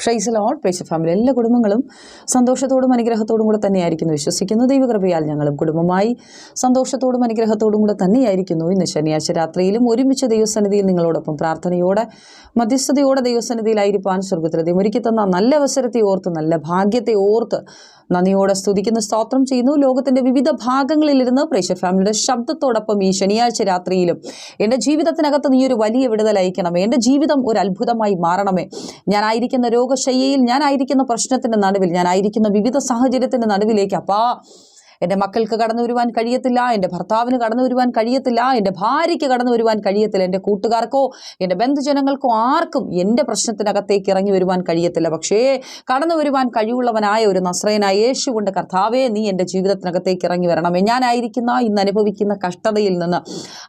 ഷൈസ് load പേശ family എല്ലാ കുടുംബങ്ങളും സന്തോഷത്തോടും അനുഗ്രഹത്തോടും കൂടെ തന്നെയായിരിക്കുന്നു. വിശ്വസിക്കുന്നു. ദൈവകൃപയാൽ ഞങ്ങളും കുടുംബമായി സന്തോഷത്തോടും അനുഗ്രഹത്തോടും കൂടെ തന്നെയായിരിക്കുന്നു. ഇന്ന് ശനിയാഴ്ച രാത്രിയിലും ഒരുമിച്ച് ദൈവസന്നിധിയിൽ നിങ്ങളോടൊപ്പം പ്രാർത്ഥനയോടെ മധ്യസ്ഥതയോടെ ദൈവസന്നിധിയിലായിരിക്കാൻ സ്വർഗത്തിലതയും ഒരുക്കി തന്ന നല്ല അവസരത്തെ ഓർത്ത് നല്ല ഭാഗ്യത്തെ ഓർത്ത് നന്ദിയോടെ സ്തുതിക്കുന്ന. സ്തോത്രം ചെയ്യുന്നു. ലോകത്തിന്റെ വിവിധ ഭാഗങ്ങളിലിരുന്ന് പ്രേക്ഷ ഫാമിലിയുടെ ശബ്ദത്തോടൊപ്പം ഈ ശനിയാഴ്ച രാത്രിയിലും എന്റെ ജീവിതത്തിനകത്ത് നീ ഒരു വലിയ വിടുതൽ അയക്കണമേ എന്റെ ജീവിതം ഒരു അത്ഭുതമായി മാറണമേ. ഞാനായിരിക്കുന്ന രോഗശയ്യയിൽ ഞാനായിരിക്കുന്ന പ്രശ്നത്തിന്റെ നടുവിൽ ഞാനായിരിക്കുന്ന വിവിധ സാഹചര്യത്തിന്റെ നടുവിലേക്ക് അപ്പാ എന്റെ മക്കൾക്ക് കടന്നു വരുവാൻ കഴിയത്തില്ല എന്റെ ഭർത്താവിന് കടന്നു വരുവാൻ കഴിയത്തില്ല എന്റെ ഭാര്യയ്ക്ക് കടന്നു വരുവാൻ കഴിയത്തില്ല എന്റെ കൂട്ടുകാർക്കോ എന്റെ ബന്ധുജനങ്ങൾക്കോ ആർക്കും എന്റെ പ്രശ്നത്തിനകത്തേക്ക് ഇറങ്ങി വരുവാൻ കഴിയത്തില്ല. പക്ഷേ കടന്നു വരുവാൻ കഴിവുള്ളവനായ ഒരു നസ്രയനായ യേശു കൊണ്ട് കർത്താവേ നീ എന്റെ ജീവിതത്തിനകത്തേക്ക് ഇറങ്ങി വരണമേ. ഞാനായിരിക്കുന്ന ഇന്ന് അനുഭവിക്കുന്ന കഷ്ടതയിൽ നിന്ന്.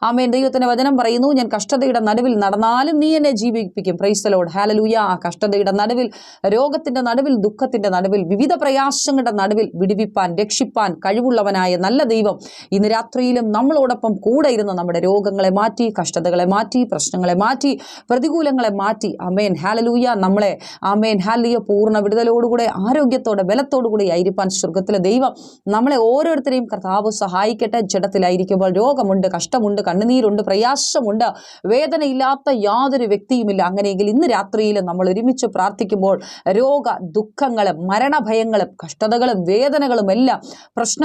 ആമേൻ. ദൈവത്തിന്റെ വചനം പറയുന്നു ഞാൻ കഷ്ടതയുടെ നടുവിൽ നടന്നാലും നീ എന്നെ ജീവിപ്പിക്കും. ക്രൈസ്തലോട് ഹാലലൂയ ആ കഷ്ടതയുടെ നടുവിൽ രോഗത്തിന്റെ നടുവിൽ ദുഃഖത്തിന്റെ നടുവിൽ വിവിധ പ്രയാസങ്ങളുടെ നടുവിൽ വിടുവിപ്പാൻ രക്ഷിപ്പാൻ കഴിവുള്ളവനായ നല്ല ദൈവം ഇന്ന് രാത്രിയിലും നമ്മളോടൊപ്പം കൂടെ ഇരുന്ന് നമ്മുടെ രോഗങ്ങളെ മാറ്റി കഷ്ടതകളെ മാറ്റി പ്രശ്നങ്ങളെ മാറ്റി പ്രതികൂലങ്ങളെ മാറ്റി. അമേൻ ഹാലലൂയ നമ്മളെ അമേൻ ഹാലിയ പൂർണ വിടുതലോടുകൂടെ ആരോഗ്യത്തോടെ ബലത്തോടുകൂടി ആയിരിക്കാൻ സ്വർഗത്തിലെ ദൈവം നമ്മളെ ഓരോരുത്തരെയും കർത്താവ് സഹായിക്കട്ടെ. ജഡത്തിലായിരിക്കുമ്പോൾ രോഗമുണ്ട് കഷ്ടമുണ്ട് കണ്ണുനീരുണ്ട് പ്രയാസമുണ്ട് വേദനയില്ലാത്ത യാതൊരു വ്യക്തിയുമില്ല. അങ്ങനെയെങ്കിൽ ഇന്ന് രാത്രിയിൽ നമ്മൾ ഒരുമിച്ച് പ്രാർത്ഥിക്കുമ്പോൾ രോഗ ദുഃഖങ്ങളും മരണഭയങ്ങളും കഷ്ടതകളും വേദനകളും എല്ലാം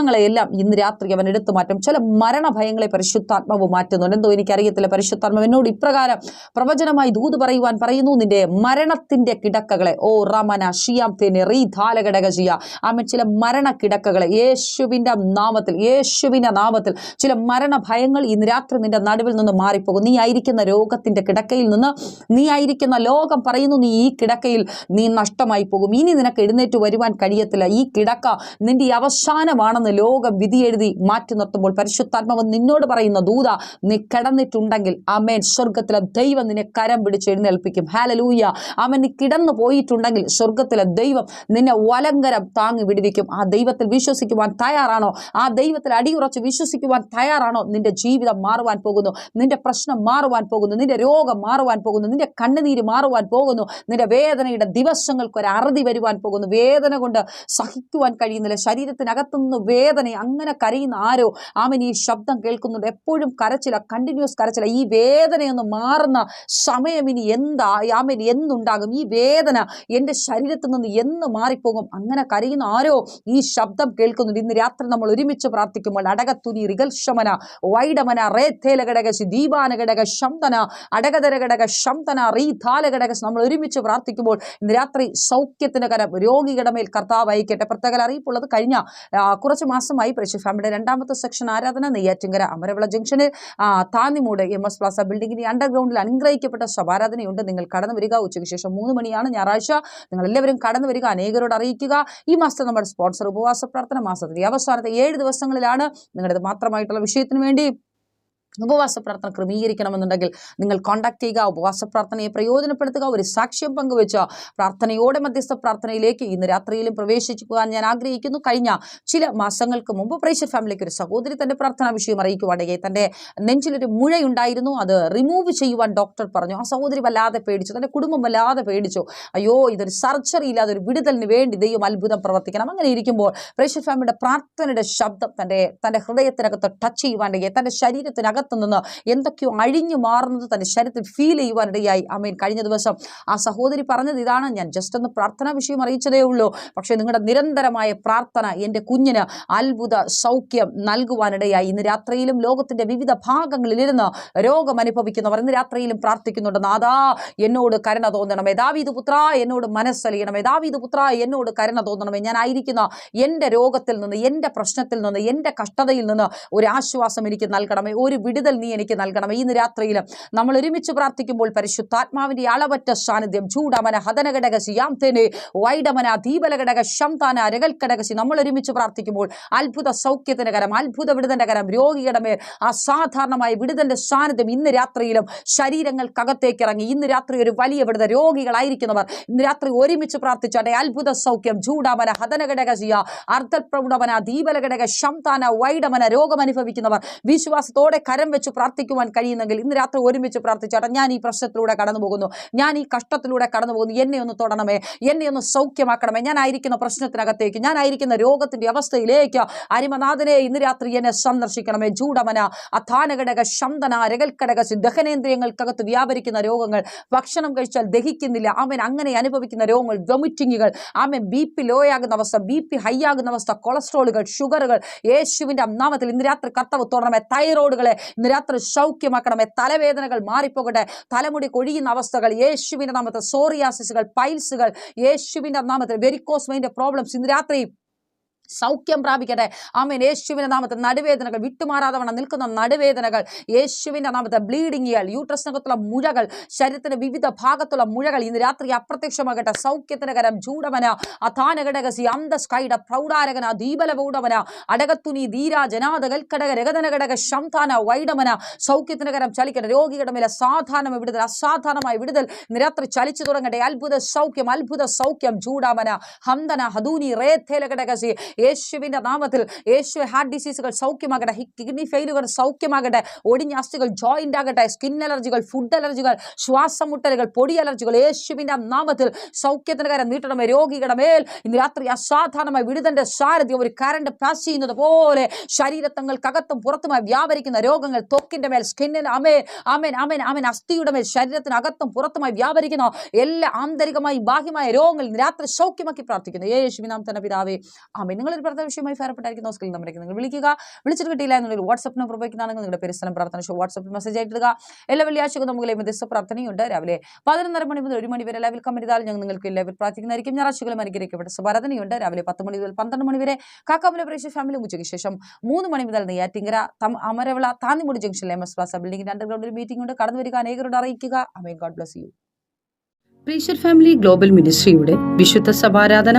പ്രശ്നങ്ങളെല്ലാം ഇന്ന് രാത്രി അവൻ എടുത്തു മാറ്റും. ചില മരണഭയങ്ങളെ പരിശുദ്ധാത്മാവ് മാറ്റുന്നുണ്ട്. എന്തോ എനിക്കറിയത്തില്ല. പരിശുദ്ധാത്മാവ് എന്നോട് ഇപ്രകാരം പ്രവചനമായി ദൂത് പറയുവാൻ പറയുന്നു. നിന്റെ മരണത്തിന്റെ കിടക്കകളെ ഓ റമന ഷിയാം തേനെ റീ ധാലഘടകജിയ ആമൻ. ചില മരണ കിടക്കകളെ യേശുവിന്റെ നാമത്തിൽ യേശുവിന്റെ നാമത്തിൽ ചില മരണഭയങ്ങൾ ഇന്ന് രാത്രി നിന്റെ നടുവിൽ നിന്ന് മാറിപ്പോകും. നീ ആയിരിക്കുന്ന രോഗത്തിന്റെ കിടക്കയിൽ നിന്ന് നീ ആയിരിക്കുന്ന ലോകം പറയുന്നു നീ ഈ കിടക്കയിൽ നീ നഷ്ടമായി പോകും ഇനി നിനക്ക് എഴുന്നേറ്റ് വരുവാൻ കഴിയത്തില്ല. ഈ കിടക്ക നിന്റെ അവസാനമാണെന്ന് ലോകം വിധി എഴുതി മാറ്റി നിർത്തുമ്പോൾ പരിശുദ്ധാത്മാവ് നിന്നോട് പറയുന്ന ദൂത നീ കിടന്നിട്ടുണ്ടെങ്കിൽ അമേൻ സ്വർഗത്തിലെ ദൈവം നിന്നെ കരം പിടിച്ച് എഴുന്നേൽപ്പിക്കും. ഹാലലൂയ അമൻ നീ കിടന്നു പോയിട്ടുണ്ടെങ്കിൽ സ്വർഗത്തിലെ ദൈവം നിന്നെ വലങ്കരം താങ്ങി വിടുവിക്കും. ആ ദൈവത്തിൽ വിശ്വസിക്കുവാൻ തയ്യാറാണോ? ആ ദൈവത്തിൽ അടിയുറച്ച് വിശ്വസിക്കുവാൻ തയ്യാറാണോ? നിന്റെ ജീവിതം മാറുവാൻ പോകുന്നു. നിന്റെ പ്രശ്നം മാറുവാൻ പോകുന്നു. നിന്റെ രോഗം മാറുവാൻ പോകുന്നു. നിന്റെ കണ്ണുനീര് മാറുവാൻ പോകുന്നു. നിന്റെ വേദനയുടെ ദിവസങ്ങൾക്ക് ഒരു അറുതി വരുവാൻ പോകുന്നു. വേദന കൊണ്ട് സഹിക്കുവാൻ കഴിയുന്നില്ല. ശരീരത്തിനകത്തുനിന്ന് വേദന അങ്ങനെ കരയുന്ന ആരോ? ആമൻ ഈ ശബ്ദം കേൾക്കുന്നുണ്ട്. എപ്പോഴും കരച്ചില കണ്ടിന്യൂസ് കരച്ചില. ഈ വേദനയൊന്ന് മാറുന്ന സമയം ഇനി എന്താ? ആമൻ എന്നുണ്ടാകും ഈ വേദന എന്റെ ശരീരത്തിൽ നിന്ന് എന്ന് മാറിപ്പോകും? അങ്ങനെ കരയുന്ന ആരോ? ഈ ശബ്ദം കേൾക്കുന്നുണ്ട്. ഇന്ന് രാത്രി നമ്മൾ ഒരുമിച്ച് പ്രാർത്ഥിക്കുമ്പോൾ അടകത്തുനി റിഗൽഷമന വൈഡമന റേഥേലഘടകശ് ദീപാന ഘടക ശംതന അടകതരഘടക ശംതന റീതാലഘടക നമ്മൾ ഒരുമിച്ച് പ്രാർത്ഥിക്കുമ്പോൾ ഇന്ന് രാത്രി സൗഖ്യത്തിന് കരം രോഗികളുടെ മേൽ കർത്താവ് അയക്കട്ടെ. പ്രത്യേക അറിയിപ്പുള്ളത് കഴിഞ്ഞ കുറച്ച് മാസമായി പ്രേക്ഷ ഫാമിലിയുടെ രണ്ടാമത്തെ സെക്ഷൻ ആരാധന നെയ്യാറ്റിങ്കര അമരവിള ജംഗ്ഷനിൽ താന്നിമൂട് എം എസ് പ്ലാസ ബിൽഡിംഗിന്റെ അണ്ടർഗ്രൗണ്ടിൽ അനുഗ്രഹിക്കപ്പെട്ട സ്വഭാരാധനയുണ്ട് നിങ്ങൾ കടന്നു വരിക. ഉച്ചയ്ക്ക് ശേഷം മൂന്ന് മണിയാണ് ഞായറാഴ്ച. നിങ്ങൾ എല്ലാവരും കടന്നു വരിക. അനേകരോട് അറിയിക്കുക. ഈ മാസത്തെ നമ്മുടെ സ്പോൺസർ ഉപവാസ പ്രാർത്ഥന മാസത്തിന്റെ അവസാനത്തെ ഏഴ് ദിവസങ്ങളിലാണ് നിങ്ങളുടെ മാത്രമായിട്ടുള്ള വിഷയത്തിന് വേണ്ടി ഉപവാസ പ്രാർത്ഥന ക്രമീകരിക്കണമെന്നുണ്ടെങ്കിൽ നിങ്ങൾ കോൺടാക്ട് ചെയ്യുക ഉപവാസ പ്രാർത്ഥനയെ പ്രയോജനപ്പെടുത്തുക ഒരു സാക്ഷ്യം പങ്കുവെച്ച പ്രാർത്ഥനയോടെ മധ്യസ്ഥ പ്രാർത്ഥനയിലേക്ക് ഇന്ന് രാത്രിയിലും പ്രവേശിക്കുവാൻ ഞാൻ ആഗ്രഹിക്കുന്നു. കഴിഞ്ഞ ചില മാസങ്ങൾക്ക് മുമ്പ് പ്രേഷർ ഫാമിലിക്ക് ഒരു സഹോദരി തന്റെ പ്രാർത്ഥനാ വിഷയം അറിയിക്കുവാണെങ്കിൽ തന്റെ നെഞ്ചിലൊരു മുഴയുണ്ടായിരുന്നു. അത് റിമൂവ് ചെയ്യുവാൻ ഡോക്ടർ പറഞ്ഞു. ആ സഹോദരി വല്ലാതെ പേടിച്ചു. തന്റെ കുടുംബം വല്ലാതെ പേടിച്ചു. അയ്യോ ഇതൊരു സർജറി ഇല്ലാതെ ഒരു വിടുതലിന് വേണ്ടി ദൈവം അത്ഭുതം പ്രവർത്തിക്കണം. അങ്ങനെ ഇരിക്കുമ്പോൾ പ്രേഷർ ഫാമിലിയുടെ പ്രാർത്ഥനയുടെ ശബ്ദം തന്റെ തന്റെ ഹൃദയത്തിനകത്ത് ടച്ച് ചെയ്യുവാണെങ്കിൽ തന്റെ ശരീരത്തിനകത്ത് നിന്ന് എന്തൊക്കെയോ അഴിഞ്ഞു മാറുന്നത് തന്നെ ശരീരത്തിൽ ഫീൽ ചെയ്യുവാനിടയായി. അമീൻ കഴിഞ്ഞ ദിവസം ആ സഹോദരി പറഞ്ഞത് ഇതാണ്. ഞാൻ ജസ്റ്റ് ഒന്ന് പ്രാർത്ഥനാ വിഷയം അറിയിച്ചതേ ഉള്ളൂ. പക്ഷേ നിങ്ങളുടെ നിരന്തരമായ പ്രാർത്ഥന എന്റെ കുഞ്ഞിന് അത്ഭുത സൗഖ്യം നൽകുവാനിടയായി. ഇന്ന് രാത്രിയിലും ലോകത്തിന്റെ വിവിധ ഭാഗങ്ങളിലിരുന്ന് രോഗം അനുഭവിക്കുന്നവർ ഇന്ന് രാത്രിയിലും പ്രാർത്ഥിക്കുന്നുണ്ട്. നാദാ എന്നോട് കരുണ തോന്നണമേ. ദാവീദ് പുത്ര എന്നോട് മനസ്സലിയണമേ. ദാവീദ് പുത്ര എന്നോട് കരുണ തോന്നണമേ. ഞാൻ ആയിരിക്കുന്ന എന്റെ രോഗത്തിൽ നിന്ന് എന്റെ പ്രശ്നത്തിൽ നിന്ന് എന്റെ കഷ്ടതയിൽ നിന്ന് ഒരു ആശ്വാസം എനിക്ക് നൽകണമേ. ഒരു വിടുതൽ നീ എനിക്ക് നൽകണം. ഈ രാത്രിയിൽ നമ്മൾ ഒരുമിച്ച് പ്രാർത്ഥിക്കുമ്പോൾ പരിശുദ്ധാത്മാവിന്റെ അളവറ്റ സാന്നിധ്യം ചൂടമന ഹതനഘടകസി യാം തേനെ വൈഡമന ദീപലഘടക ശംതാന രകൽഘടകസി നമ്മൾ ഒരുമിച്ച് പ്രാർത്ഥിക്കുമ്പോൾ അത്ഭുത സൗഖ്യത്തിന്റെ കരം അത്ഭുത വിടുതന്റെ കരം രോഗിയുടെ മേൽ അസാധാരണമായ വിടുതന്റെ സാന്നിധ്യം ഇന്ന് രാത്രിയിലും ശരീരങ്ങൾക്കകത്തേക്ക് ഇറങ്ങി ഇന്ന് രാത്രി ഒരു വലിയ വിടുത രോഗികളായിരിക്കുന്നവർ ഇന്ന് രാത്രി ഒരുമിച്ച് പ്രാർത്ഥിച്ചാട്ടെ അത്ഭുത സൗഖ്യം ചൂടമന ഹതനഘടകസിയ അർദ്ധപ്രൗഢമന ദീപലഘടക ശംതാന വൈഡമന രോഗം അനുഭവിക്കുന്നവർ വിശ്വാസത്തോടെ കരം കരം വെച്ച് പ്രാർത്ഥിക്കുവാൻ കഴിയുന്നെങ്കിൽ ഇന്ന് രാത്രി ഒരുമിച്ച് പ്രാർത്ഥിച്ചോട്ടെ ഞാൻ ഈ പ്രശ്നത്തിലൂടെ കടന്നു പോകുന്നു. ഞാൻ ഈ കഷ്ടത്തിലൂടെ കടന്നു പോകുന്നു. എന്നെ ഒന്ന് തൊടണമേ. എന്നെ ഒന്ന് സൗഖ്യമാക്കണമേ. ഞാനായിരിക്കുന്ന പ്രശ്നത്തിനകത്തേക്ക് ഞാനായിരിക്കുന്ന രോഗത്തിന്റെ അവസ്ഥയിലേക്ക് അരിമനാഥനെ ഇന്ന് രാത്രി എന്നെ സന്ദർശിക്കണമേ. ചൂടമന അധാനഘടക ശന്തന രകൽക്കടക ദഹനേന്ദ്രിയങ്ങൾക്കകത്ത് വ്യാപരിക്കുന്ന രോഗങ്ങൾ. ഭക്ഷണം കഴിച്ചാൽ ദഹിക്കുന്നില്ല. അവൻ അങ്ങനെ അനുഭവിക്കുന്ന രോഗങ്ങൾ വൊമിറ്റിങ്ങുകൾ ആമൻ ബി പി ലോ ആകുന്ന അവസ്ഥ ബി പി ഹൈ ആകുന്ന അവസ്ഥ കൊളസ്ട്രോളുകൾ ഷുഗറുകൾ യേശുവിന്റെ നാമത്തിൽ ഇന്ന് രാത്രി കർത്തവ് തുറണമേ തൈറോയിഡുകളെ ഇന്ന് രാത്രി സൗഖ്യമാക്കണമേ തലവേദനകൾ മാറിപ്പോകട്ടെ. തലമുടി കൊഴിയുന്ന അവസ്ഥകൾ യേശുവിന്റെ നാമത്തെ സോറിയാസിസുകൾ പൈൽസുകൾ യേശുവിന്റെ നാമത്തിൽ വെരിക്കോസ് മൈൻഡ് പ്രോബ്ലംസ് ഇന്ന് രാത്രി സൗഖ്യം പ്രാപിക്കട്ടെ. ആമേൻ. യേശുവിന്റെ നാമത്തെ നടുവേദനകൾ വിട്ടുമാറാതെ വണ്ണം നിൽക്കുന്ന നടുവേദനകൾ യേശുവിന്റെ നാമത്തെ ബ്ലീഡിങ്ങുകൾ യൂട്രസിനകത്തുള്ള മുഴകൾ ശരീരത്തിന്റെ വിവിധ ഭാഗത്തുള്ള മുഴകൾ ഇന്ന് രാത്രി അപ്രത്യക്ഷമാകട്ടെ. സൗഖ്യത്തിന് കരം ചൂടവന അഥാനഘടകസി അന്തസ്കൈഡ പ്രൗഢാരകന ദീപലപൂടവന അടകത്തുനി ധീര ജനാദകൽ കടക രഗതന ഘടക ശംതാന വൈഡമന സൗഖ്യത്തിന് കരം ചലിക്കട്ടെ. രോഗികളുടെ മേലെ സാധാരണ വിടുതൽ അസാധാരണമായ വിടുതൽ രാത്രി ചലിച്ചു തുടങ്ങട്ടെ. അത്ഭുത സൗഖ്യം അത്ഭുത സൗഖ്യം ചൂടാമന ഹന്തന ഹദൂനി റേത്തേല യേശുവിന്റെ നാമത്തിൽ യേശു ഹാർട്ട് ഡിസീസുകൾ സൗഖ്യമാകട്ടെ കിഡ്നി ഫെയിലുകൾ സൗഖ്യമാകട്ടെ ഒടിഞ്ഞ അസ്ഥികൾ ജോയിന്റ് ആകട്ടെ സ്കിൻ അലർജികൾ ഫുഡ് അലർജികൾ ശ്വാസമുട്ടലുകൾ പൊടി അലർജികൾ യേശുവിന്റെ നാമത്തിൽ സൗഖ്യത്തിന് കാര്യം നീട്ടണമേ രോഗികളുടെ മേൽ ഇന്ന് രാത്രി അസാധാരണമായി വിടുതന്റെ സാരഥി ഒരു കരണ്ട് പാസ് ചെയ്യുന്നത് പോലെ ശരീരത്തങ്ങൾക്കകത്തും പുറത്തുമായി വ്യാപരിക്കുന്ന രോഗങ്ങൾ തൊക്കിന്റെ മേൽ സ്കിന്നിന് അമേൻ അമേൻ അമേൻ ആമേൻ അസ്ഥിയുടെ മേൽ ശരീരത്തിനകത്തും പുറത്തുമായി വ്യാപരിക്കുന്ന എല്ലാ ആന്തരികമായി ബാഹ്യമായ രോഗങ്ങൾ രാത്രി സൗഖ്യമാക്കി പ്രാർത്ഥിക്കുന്നു. യേശുവിനാം തന്നെ പിതാവേ ആമേൻ. നിങ്ങളൊരു പ്രാർത്ഥന വിഷയമായി ഫേർപ്പെട്ടായിരിക്കും സ്കിൽ നമ്പറേക്ക് നിങ്ങൾ വിളിക്കുക. വിളിച്ചിട്ട് കിട്ടിയില്ല എന്നുള്ളൊരു വാട്സ്ആപ്പ് നമ്പർ ഉപയോഗിക്കുന്നതാണെങ്കിൽ നിങ്ങളുടെ പേര് സ്ഥലം പ്രാർത്ഥന ഷോ വാട്സപ്പിൽ മെസ്സേജ് ആയിട്ടിടുക എല്ലാ വെള്ളിയാഴ്ചക്കും നമുക്ക് മധ്യസ്ഥ പ്രാർത്ഥനയുണ്ട് രാവിലെ പതിനൊന്നര മണി മുതൽ ഒരു മണി വരെ ലൈവിൽ കമ്മിതാൽ ഞങ്ങൾ നിങ്ങൾക്ക് ലൈവിൽ പ്രാർത്ഥിക്കുന്നതായിരിക്കും. ഞായറാഴ്ചകളും അനുഗ്രഹിക്കപ്പെട്ട സഭാരതനയുണ്ട് രാവിലെ പത്ത് മണി മുതൽ പന്ത്രണ്ട് മണി വരെ കാക്കാമല പ്രേക്ഷ ഫാമിലി ഉച്ചയ്ക്ക് ശേഷം മൂന്ന് മണി മുതൽ നെയ്യാറ്റിങ്കര അമരവിള താന്നിമുടി ജംഗ്ഷനിലെ എം എസ് പ്ലാസ ബിൽഡിംഗിന്റെ അണ്ടർഗ്രൗണ്ടിൽ മീറ്റിംഗ് ഉണ്ട്. കടന്നു വരിക. അനേകരോട് അറിയിക്കുക. അമേ ഗോഡ് ബ്ലസ് യു പ്രീഷർ ഫാമിലി ഗ്ലോബൽ മിനിസ്ട്രിയുടെ വിശുദ്ധ സഭാരാധന